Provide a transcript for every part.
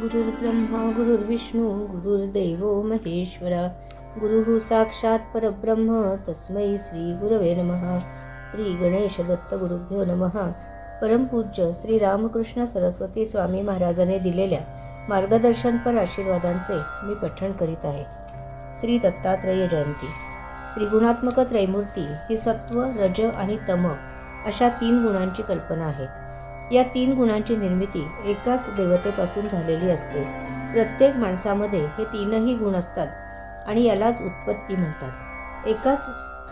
गुरुर्ब्रह्मा गुरुर्विष्णू गुरुर्देवो महेश्वरा। गुरुः साक्षात् परब्रह्म तस्मै श्री गुरवे नमः। श्री गणेश दत्त गुरुभ्यो नमः। परमपूज्य श्री रामकृष्ण सरस्वती स्वामी महाराजांनी दिलेल्या मार्गदर्शनपर आशीर्वादांचे मी पठण करीत आहे. श्री दत्तात्रय जयंती। त्रिगुणात्मक त्रैमूर्ती ही सत्व रज आणि तम अशा तीन गुणांची कल्पना आहे. या तीन गुणांची निर्मिती एकाच देवतेपासून झालेली असते. प्रत्येक माणसामध्ये हे तीनही गुण असतात आणि यालाच उत्पत्ती म्हणतात. एकाच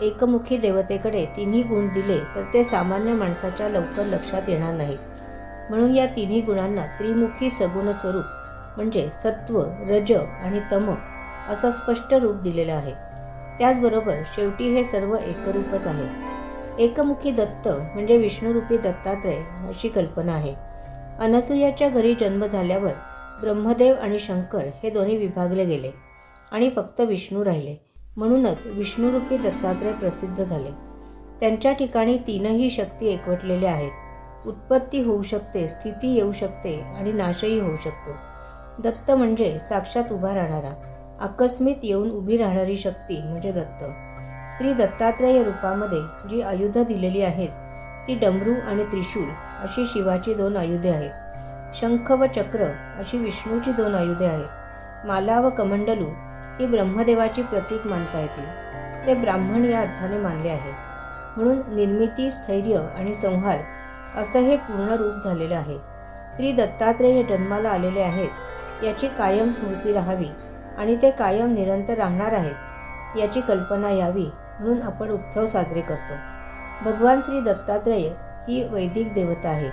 एकमुखी देवतेकडे तिन्ही गुण दिले तर ते सामान्य माणसाच्या लवकर लक्षात येणार नाही. म्हणून या तिन्ही गुणांना त्रिमुखी सगुण स्वरूप म्हणजे सत्व रज आणि तम असं स्पष्ट रूप दिलेलं आहे. त्याचबरोबर शेवटी हे सर्व एकरूपच आहे. एकमुखी दत्त म्हणजे विष्णुरूपी दत्तात्रय अशी कल्पना आहे. अनसुयाच्या घरी जन्म झाल्यावर ब्रह्मदेव आणि शंकर हे दोन्ही विभागले गेले आणि फक्त विष्णू राहिले. म्हणूनच विष्णुरूपी दत्तात्रय प्रसिद्ध झाले. त्यांच्या ठिकाणी तीनही शक्ती एकवटलेल्या आहेत. उत्पत्ती होऊ शकते स्थिती येऊ शकते आणि नाशही होऊ शकतो. दत्त म्हणजे साक्षात उभा राहणारा आकस्मित येऊन उभी राहणारी शक्ती म्हणजे दत्त. श्री दत्तात्रेय रूपामध्ये जी आयुधं दिलेली आहेत ती डमरू आणि त्रिशूल अशी शिवाची दोन आयुधे आहेत. शंख व चक्र अशी विष्णूची दोन आयुधे आहेत. माला व कमंडलू ही ब्रह्मदेवाची प्रतीक मानता येतील ते ब्राह्मण या अर्थाने मानले आहे. म्हणून निर्मिती स्थैर्य आणि संहार असं हे पूर्ण रूप झालेलं आहे. श्री दत्तात्रेय जन्माला आलेले आहेत याची कायम स्मृती राहावी आणि ते कायम निरंतर राहणार आहेत याची कल्पना यावी म्हणून आपण उत्सव साजरे करतो. भगवान श्री दत्तात्रेय ही वैदिक देवता आहे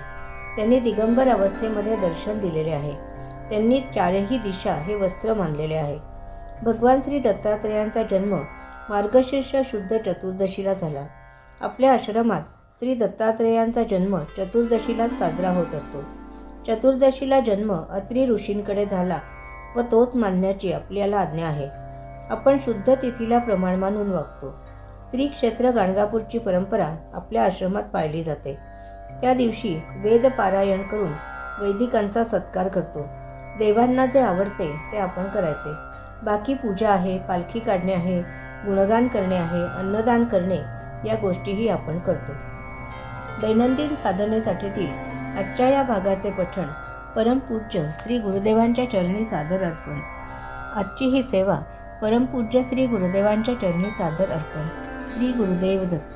त्यांनी दिगंबर अवस्थेमध्ये दर्शन दिलेले आहे. त्यांनी चारही दिशा हे वस्त्र मानलेले आहे. भगवान श्री दत्तात्रेयांचा जन्म मार्गशीर्ष शुद्ध चतुर्दशीला झाला. आपल्या आश्रमात श्री दत्तात्रेयांचा जन्म चतुर्दशीलाच साजरा होत असतो. चतुर्दशीला जन्म अत्री ऋषींकडे झाला व तोच मानण्याची आपल्याला आज्ञा आहे. आपण शुद्ध तिथीला प्रमाण मानून वागतो. श्री क्षेत्र गाणगापूरची परंपरा आपल्या आश्रमात पाळली जाते. त्या दिवशी वेद पारायण करून वैदिकांचा सत्कार करतो. देवांना जे आवडते ते आपण करायचे. बाकी पूजा आहे पालखी काढणे आहे गुणगान करणे आहे अन्नदान करणे या गोष्टीही आपण करतो. दैनंदिन साधनेसाठीतील आजच्या या भागाचे पठण परमपूज्य श्री गुरुदेवांच्या चरणी सादर अर्पण. आजची ही सेवा परमपूज्य श्री गुरुदेवांच्या चरणी सादर अर्पण. श्री गुरुदेव दत्त.